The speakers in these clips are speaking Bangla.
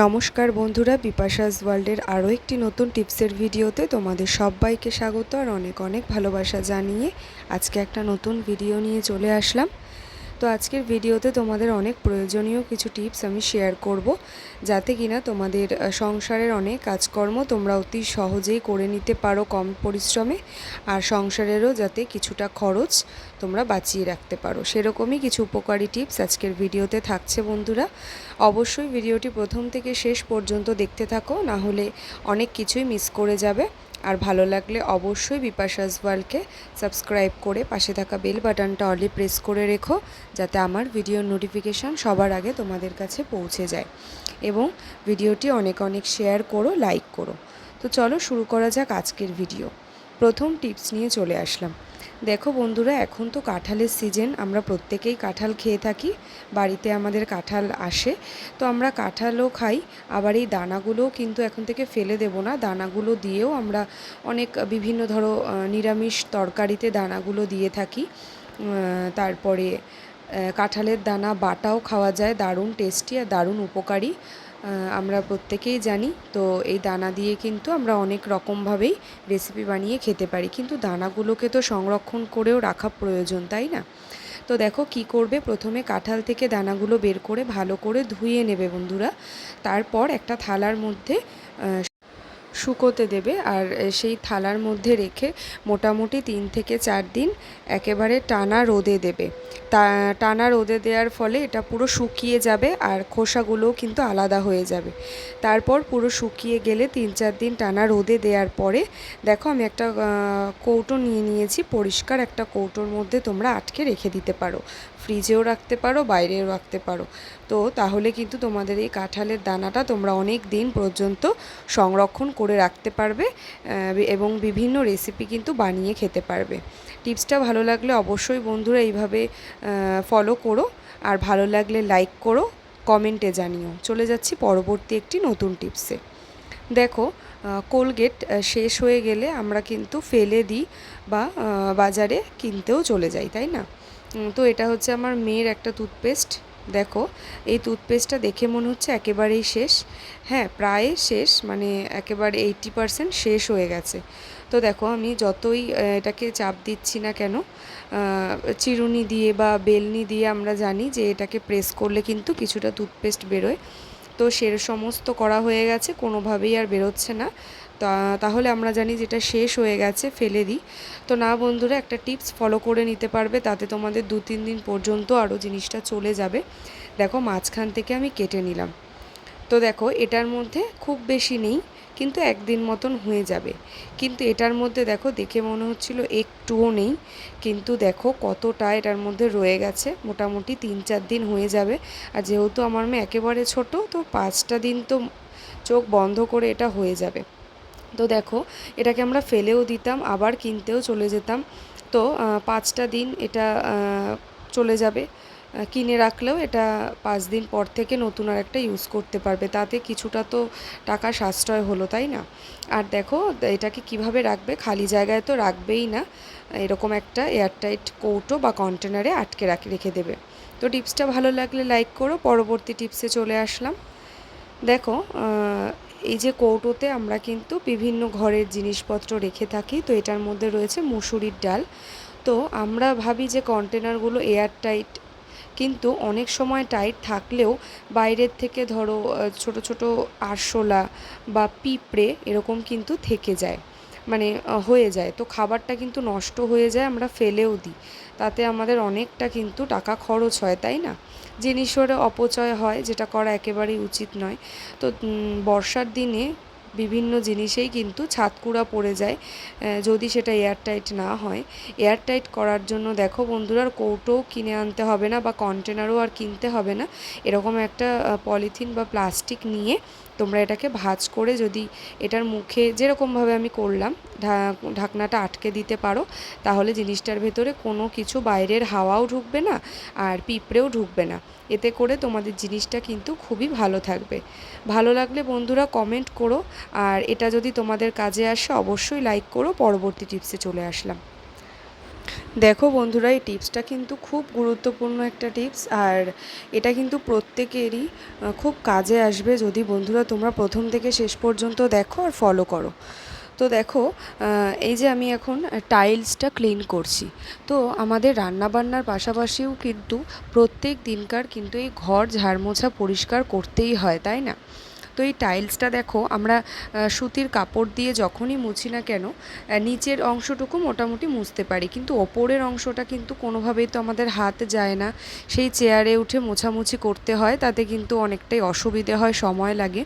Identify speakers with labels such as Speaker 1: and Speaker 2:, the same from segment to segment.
Speaker 1: নমস্কার বন্ধুরা, বিপাশাস ওয়ার্ল্ডের আরও একটি নতুন টিপসের ভিডিওতে তোমাদের সবাইকে স্বাগত আর অনেক অনেক ভালোবাসা জানিয়ে আজকে একটা নতুন ভিডিও নিয়ে চলে আসলাম। তো আজকের ভিডিওতে তোমাদের অনেক প্রয়োজনীয় কিছু টিপস আমি শেয়ার করব, যাতে কিনা তোমাদের সংসারের অনেক কাজকর্ম তোমরা অতি সহজেই করে নিতে পারো কম পরিশ্রমে, আর সংসারেরও যাতে কিছুটা খরচ তোমরা বাঁচিয়ে রাখতে পারো। সেরকমই কিছু উপকারী টিপস আজকের ভিডিওতে থাকছে বন্ধুরা। অবশ্যই ভিডিওটি প্রথম থেকে শেষ পর্যন্ত দেখতে থাকো, না হলে অনেক কিছুই মিস করে যাবে। আর ভালো লাগলে অবশ্যই বিপাশাস ওয়ার্ল্ডকে সাবস্ক্রাইব করে পাশে থাকা বেল বাটনটা অলি প্রেস করে রেখো, যাতে আমার ভিডিওর নোটিফিকেশান সবার আগে তোমাদের কাছে পৌঁছে যায়। এবং ভিডিওটি অনেক অনেক শেয়ার করো, লাইক করো। তো চলো শুরু করা যাক আজকের ভিডিও। প্রথম টিপস নিয়ে চলে আসলাম। দেখো বন্ধুরা, এখন তো কাঁঠালের সিজন আমরা প্রত্যেকেই কাঁঠাল খেয়ে থাকি, বাড়িতে আমাদের কাঁঠাল আসে, তো আমরা কাঁঠালও খাই, আবার এই দানাগুলোও কিন্তু এখন থেকে ফেলে দেব না, দানাগুলো দিয়েও আমরা অনেক বিভিন্ন ধরো নিরামিষ তরকারিতে দানাগুলো দিয়ে থাকি তারপরে কাঁঠালের দানা বাটাও খাওয়া যায়, দারুণ টেস্টি আর দারুণ উপকারী আমরা প্রত্যেকেই জানি। তো এই দানা দিয়ে কিন্তু আমরা অনেক রকমভাবেই রেসিপি বানিয়ে খেতে পারি। কিন্তু দানাগুলোকে তো সংরক্ষণ করেও রাখা প্রয়োজন, তাই না? তো দেখো কি করবে? প্রথমে কাঁঠাল থেকে দানাগুলো বের করে ভালো করে ধুয়ে নেবে বন্ধুরা। তারপর একটা থালার মধ্যে শুকোতে দেবে আর সেই থালার মধ্যে রেখে মোটামুটি তিন থেকে চার দিন একেবারে টানা রোদে দেবে। তা, টানা রোদে দেওয়ার ফলে এটা পুরো শুকিয়ে যাবে আর খোসাগুলোও কিন্তু আলাদা হয়ে যাবে। তারপর পুরো শুকিয়ে গেলে তিন চার দিন টানা রোদে দেওয়ার পরে, দেখো আমি একটা কৌটো নিয়ে নিয়েছি, পরিষ্কার একটা কৌটোর মধ্যে তোমরা আটকে রেখে দিতে পারো। ফ্রিজেও রাখতে পারো, বাইরেও রাখতে পারো। তো তাহলে কিন্তু তোমাদের এই কাঁঠালের দানাটা তোমরা অনেক দিন পর্যন্ত সংরক্ষণ করে রাখতে পারবে এবং বিভিন্ন রেসিপি কিন্তু বানিয়ে খেতে পারবে। টিপসটা ভালো লাগলে অবশ্যই বন্ধুরা এইভাবে ফলো করো, আর ভালো লাগলে লাইক করো কমেন্টে জানিও। চলে যাচ্ছি পরবর্তী একটি নতুন টিপসে দেখো কোলগেট শেষ হয়ে গেলে আমরা কিন্তু ফেলে দিই বা বাজারে কিনতেও চলে যাই, তাই না? তো এটা হচ্ছে আমার মেয়ের একটা টুথপেস্ট দেখো। এই টুথপেস্টটা দেখে মনে হচ্ছে একেবারেই শেষ। হ্যাঁ প্রায় শেষ মানে একেবারে এইটি পারসেন্ট শেষ হয়ে গেছে। তো দেখো, আমি যতই এটাকে চাপ দিচ্ছি না কেন চিরুনি দিয়ে বা বেলনি দিয়ে আমরা জানি যে এটাকে প্রেস করলে কিন্তু কিছুটা টুথপেস্ট বেরোয়। তো সে সমস্ত করা হয়ে গেছে, কোনোভাবেই আর বেরোচ্ছে না। তাহলে আমরা জানি যেটা শেষ হয়ে গেছে, ফেলে দিই। তো না বন্ধুরা, একটা টিপস ফলো করে নিতে পারবে, তাতে তোমাদের দু তিন দিন পর্যন্ত আরও জিনিসটা চলে যাবে। দেখো, মাঝখান থেকে আমি কেটে নিলাম। তো দেখো, এটার মধ্যে খুব বেশি নেই, কিন্তু একদিন মতন হয়ে যাবে। কিন্তু এটার মধ্যে দেখো, দেখে মনে হচ্ছিল একটুও নেই, কিন্তু দেখো কতটা এটার মধ্যে রয়ে গেছে। মোটামুটি তিন চার দিন হয়ে যাবে। আর যেহেতু আমার মেয়ে একেবারে ছোট, তো পাঁচটা দিন তো চোখ বন্ধ করে এটা হয়ে যাবে। তো দেখো, এটাকে আমরা ফেলেও দিতাম, আবার কিনতেও চলে যেতাম। তো পাঁচটা দিন এটা চলে যাবে। কিনে রাখলেও এটা পাঁচ দিন পর থেকে নতুন আর একটা ইউজ করতে পারবে। তাতে কিছুটা তো টাকা সাশ্রয় হলো, তাই না? আর দেখো, এটাকে কীভাবে রাখবে? খালি জায়গায় তো রাখবেই না। এরকম একটা এয়ারটাইট কৌটো বা কন্টেনারে আটকে রাখে, রেখে দেবে। তো টিপসটা ভালো লাগলে লাইক করো। পরবর্তী টিপসে চলে আসলাম। দেখো এই যে কৌটোতে আমরা কিন্তু বিভিন্ন ঘরের জিনিসপত্র রেখে থাকি, তো এটার মধ্যে রয়েছে মুসুরির ডাল। তো আমরা ভাবি যে কন্টেনারগুলো এয়ার টাইট, কিন্তু অনেক সময় টাইট থাকলেও বাইরের থেকে ধরো ছোট ছোট আরশোলা বা পিঁপড়ে এরকম কিন্তু থেকে যায়। মানে হয়ে যায়। তো খাবারটা কিন্তু নষ্ট হয়ে যায়, আমরা ফেলেও দিই। তাতে আমাদের অনেকটা কিন্তু টাকা খরচ হয়, তাই না? জিনিসের অপচয় হয়, যেটা করা একেবারেই উচিত নয়। তো বর্ষার দিনে বিভিন্ন জিনিসেই কিন্তু ছাদকুড়া পড়ে যায় যদি সেটা এয়ারটাইট না হয়। এয়ারটাইট করার জন্য দেখো বন্ধুরা কৌটোও কিনে আনতে হবে না বা কন্টেনারও আর কিনতে হবে না। এরকম একটা পলিথিন বা প্লাস্টিক নিয়ে তোমরা এটাকে ভাঁজ করে যদি এটার মুখে যেরকমভাবে আমি করলাম ঢাকনাটা আটকে দিতে পারো, তাহলে জিনিসটার ভেতরে কোনো কিছু বাইরের হাওয়াও ঢুকবে না আর পিঁপড়েও ঢুকবে না। এতে করে তোমাদের জিনিসটা কিন্তু খুবই ভালো থাকবে। ভালো লাগলে বন্ধুরা কমেন্ট করো আর এটা যদি তোমাদের কাজে আসে, অবশ্যই লাইক করো, পরবর্তী টিপসে চলে আসলাম। দেখো বন্ধুরা, এই টিপসটা কিন্তু খুব গুরুত্বপূর্ণ একটা টিপস আর এটা কিন্তু প্রত্যেকেরই খুব কাজে আসবে যদি বন্ধুরা তোমরা প্রথম থেকে শেষ পর্যন্ত দেখো আর ফলো করো। তো দেখো এই যে আমি এখন টাইলসটা ক্লিন করছি, তো আমাদের রান্নাবান্নার পাশাপাশিও কিন্তু প্রত্যেক দিনকার কিন্তু এই ঘর ঝাড়মোছা পরিষ্কার করতেই হয়, তাই না? তো এই টাইলসটা দেখো, আমরা সুতির কাপড় দিয়ে যখনই মুছি না কেন নিচের অংশটুকু মোটামুটি মুছতে পারি। কিন্তু ওপরের অংশটা কিন্তু কোনোভাবেই তো আমাদের হাত যায় না। সেই চেয়ারে উঠে মোছামুছি করতে হয়, তাতে কিন্তু অনেকটাই অসুবিধে হয়, সময় লাগে,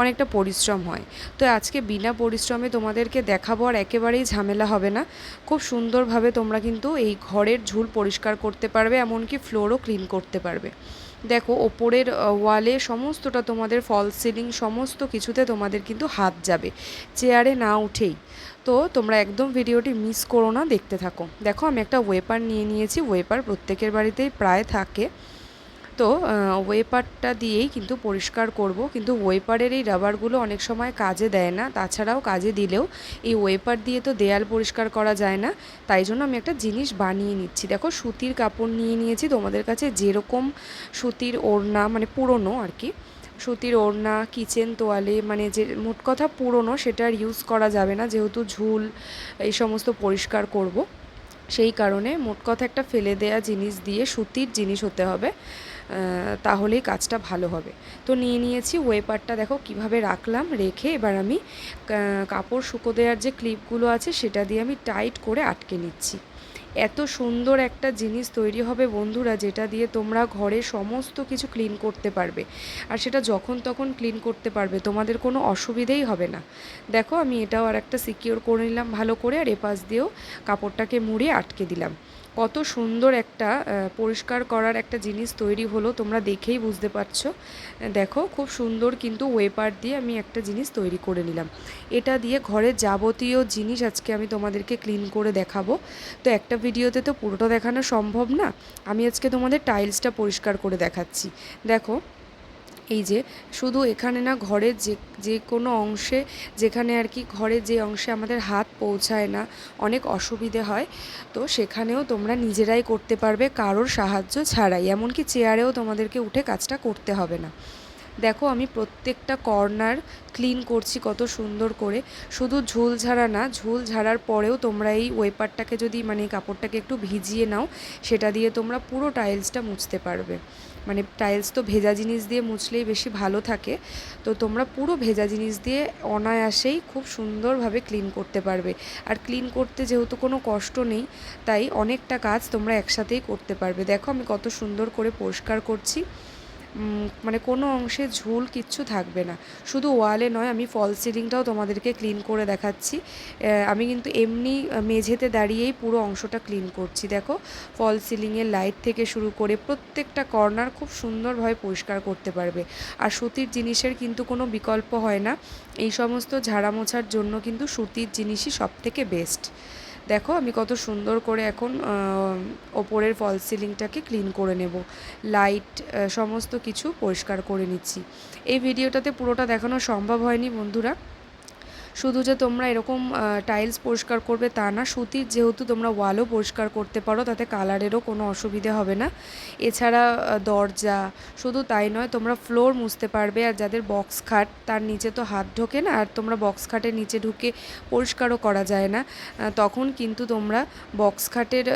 Speaker 1: অনেকটা পরিশ্রম হয়। তো আজকে বিনা পরিশ্রমে তোমাদেরকে দেখাবো আর একেবারেই ঝামেলা হবে না। খুব সুন্দরভাবে তোমরা কিন্তু এই ঘরের ঝুল পরিষ্কার করতে পারবে, এমনকি ফ্লোরও ক্লিন করতে পারবে। দেখো, ওপরের ওয়ালে সমস্তটা তোমাদের ফল সিলিং সমস্ত কিছুতে তোমাদের কিন্তু হাত যাবে, চেয়ারে না উঠেই। তো তোমরা একদম ভিডিওটি মিস করো না, দেখতে থাকো। দেখো, আমি একটা ওয়েপার নিয়ে নিয়েছি ওয়েপার প্রত্যেকের বাড়িতেই প্রায় থাকে। তো ওয়েপারটা দিয়েই কিন্তু পরিষ্কার করব। কিন্তু ওয়েপারের এই রাবারগুলো অনেক সময় কাজে দেয় না। তাছাড়াও কাজে দিলেও এই ওয়েপার দিয়ে তো দেয়াল পরিষ্কার করা যায় না। তাই জন্য আমি একটা জিনিস বানিয়ে নিচ্ছি। দেখো, সুতির কাপড় নিয়ে নিয়েছি। তোমাদের কাছে যেরকম সুতির ওড়না মানে পুরনো আর কি, সুতির ওড়না, কিচেন তোয়ালে মানে যে মোট কথা পুরনো সেটা আর ইউজ করা যাবে না। যেহেতু ঝুল, এই সমস্ত পরিষ্কার করব। সেই কারণে মোট কথা একটা ফেলে দেয়া জিনিস দিয়ে সুতির জিনিস হতে হবে। তাহলেই কাজটা ভালো হবে। তো নিয়ে নিয়েছি ওয়েপারটা দেখো কীভাবে রাখলাম, রেখে এবার আমি কাপড় শুকো দেওয়ার যে ক্লিপগুলো আছে সেটা দিয়ে আমি টাইট করে আটকে নিচ্ছি। এত সুন্দর একটা জিনিস তৈরি হবে বন্ধুরা যেটা দিয়ে তোমরা ঘরে সমস্ত কিছু ক্লিন করতে পারবে। আর সেটা যখন তখন ক্লিন করতে পারবে, তোমাদের কোনো অসুবিধেই হবে না। দেখো আমি এটাও আর একটা সিকিওর করে নিলাম ভালো করে আর এপাশ দিয়েও কাপড়টাকে মুড়ে আটকে দিলাম। কত সুন্দর একটা পরিষ্কার করার একটা জিনিস তৈরি হলো, তোমরা দেখেই বুঝতে পারছ। দেখো, খুব সুন্দর কিন্তু ওয়েপার দিয়ে আমি একটা জিনিস তৈরি করে নিলাম। এটা দিয়ে ঘরের যাবতীয় জিনিস আজকে আমি তোমাদেরকে ক্লিন করে দেখাবো। তো একটা ভিডিওতে তো পুরোটা দেখানো সম্ভব না। আমি আজকে তোমাদের টাইলসটা পরিষ্কার করে দেখাচ্ছি। দেখো এই যে শুধু এখানে না ঘরের যে যে কোনো অংশে যেখানে আর কি ঘরে যে অংশে আমাদের হাত পৌঁছায় না, অনেক অসুবিধে হয়। তো সেখানেও তোমরা নিজেরাই করতে পারবে, কারোর সাহায্য ছাড়াই। এমনকি চেয়ারেও তোমাদেরকে উঠে কাজটা করতে হবে না। দেখো, আমি প্রত্যেকটা কর্নার ক্লিন করছি কত সুন্দর করে। শুধু ঝুল ঝাড়া না, ঝুল ঝাড়ার পরেও তোমরা এই ওয়েপারটাকে যদি মানে কাপড়টাকে একটু ভিজিয়ে নাও, সেটা দিয়ে তোমরা পুরো টাইলসটা মুছতে পারবে। মানে টাইলস তো ভেজা জিনিস দিয়ে মুছলেই বেশি ভালো থাকে। তো তোমরা পুরো ভেজা জিনিস দিয়ে অনায়াসেই খুব সুন্দরভাবে ক্লিন করতে পারবে। আর ক্লিন করতে যেহেতু কোনো কষ্ট নেই, তাই অনেকটা কাজ তোমরা একসাথেই করতে পারবে। দেখো, আমি কত সুন্দর করে পরিষ্কার করছি। মানে কোনো অংশে ঝুল কিচ্ছু থাকবে না। শুধু ওয়ালে নয়, আমি ফল সিলিংটাও তোমাদেরকে ক্লিন করে দেখাচ্ছি। আমি কিন্তু এমনি মেঝেতে দাঁড়িয়েই পুরো অংশটা ক্লিন করছি। দেখো, ফল সিলিংয়ের লাইট থেকে শুরু করে প্রত্যেকটা কর্নার খুব সুন্দরভাবে পরিষ্কার করতে পারবে। আর সুতির জিনিসের কিন্তু কোনো বিকল্প হয় না। এই সমস্ত ঝাড়া মোছার জন্য কিন্তু সুতির জিনিসই সব থেকে বেস্ট দেখো, আমি কত সুন্দর করে এখন ওপরের ফল সিলিংটাকে ক্লিন করে নেব। লাইট সমস্ত কিছু পরিষ্কার করে নিচ্ছি। এই ভিডিওটাতে পুরোটা দেখানো সম্ভব হয়নি, বন্ধুরা। শুধু যে তোমরা এরকম টাইলস পরিষ্কার করবে তা না, সুতির যেহেতু তোমরা ওয়ালও পরিষ্কার করতে পারো, তাতে কালারেরও কোনো অসুবিধে হবে না। এছাড়া দরজা, শুধু তাই নয়, তোমরা ফ্লোর মুছতে পারবে আর যাদের বক্স খাট, তার নিচে তো হাত ঢোকে না, আর তোমরা বক্স খাটের নিচে ঢুকে পরিষ্কারও করা যায় না। তখন কিন্তু তোমরা বক্স খাটের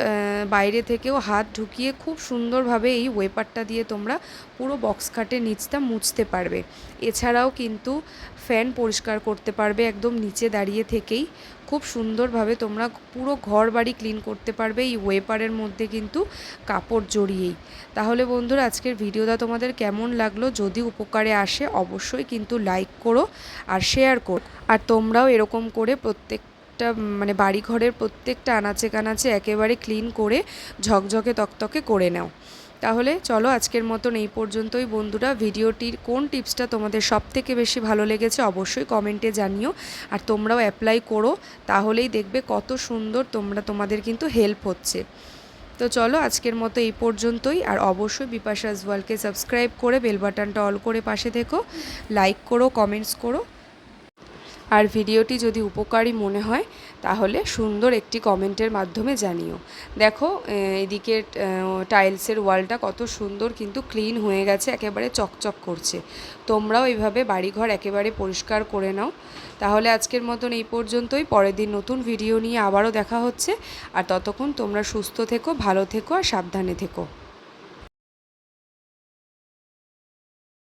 Speaker 1: বাইরে থেকেও হাত ঢুকিয়ে খুব সুন্দরভাবে এই ওয়েপারটা দিয়ে তোমরা পুরো বক্স খাটের নিচটা মুছতে পারবে। এছাড়াও কিন্তু ফ্যান পরিষ্কার করতে পারবে, একদম নিচে দাঁড়িয়ে থেকেই খুব সুন্দরভাবে তোমরা পুরো ঘর বাড়ি ক্লিন করতে পারবে, এই ওয়েপারের মধ্যে কিন্তু কাপড় জড়িয়েই। তাহলে বন্ধুরা, আজকের ভিডিওটা তোমাদের কেমন লাগল? যদি উপকারে আসে, অবশ্যই কিন্তু লাইক করো আর শেয়ার করো। আর তোমরাও এরকম করে প্রত্যেক মানে বাড়ি ঘরের প্রত্যেকটা আনাচে কানাচে একেবারে ক্লিন করে ঝকঝকে তকতকে করে নাও। তাহলে চলো আজকের মতন এই পর্যন্তই। বন্ধুরা, ভিডিওটির কোন টিপসটা তোমাদের সব থেকে বেশি ভালো লেগেছে অবশ্যই কমেন্টে জানিও। আর তোমরাও অ্যাপ্লাই করো, তাহলেই দেখবে কত সুন্দর তোমরা, তোমাদের কিন্তু হেল্প হচ্ছে। তো চলো আজকের মতো এই পর্যন্তই। আর অবশ্যই বিপাশাস ওয়ালকে সাবস্ক্রাইব করে বেল বাটনটা অল করে পাশে থেকো। লাইক করো কমেন্টস করো। আর ভিডিওটি যদি উপকারী মনে হয়, তাহলে সুন্দর একটি কমেন্টের মাধ্যমে জানিও। দেখো এদিকে টাইলসের ওয়ালটা কত সুন্দর কিন্তু ক্লিন হয়ে গেছে, একেবারে চকচক করছে। তোমরাও এইভাবে বাড়িঘর একেবারে পরিষ্কার করে নাও। তাহলে আজকের মতন এই পর্যন্তই। পরের দিন নতুন ভিডিও নিয়ে আবারও দেখা হচ্ছে। আর ততক্ষণ তোমরা সুস্থ থেকো, ভালো থেকো আর সাবধানে থেকো।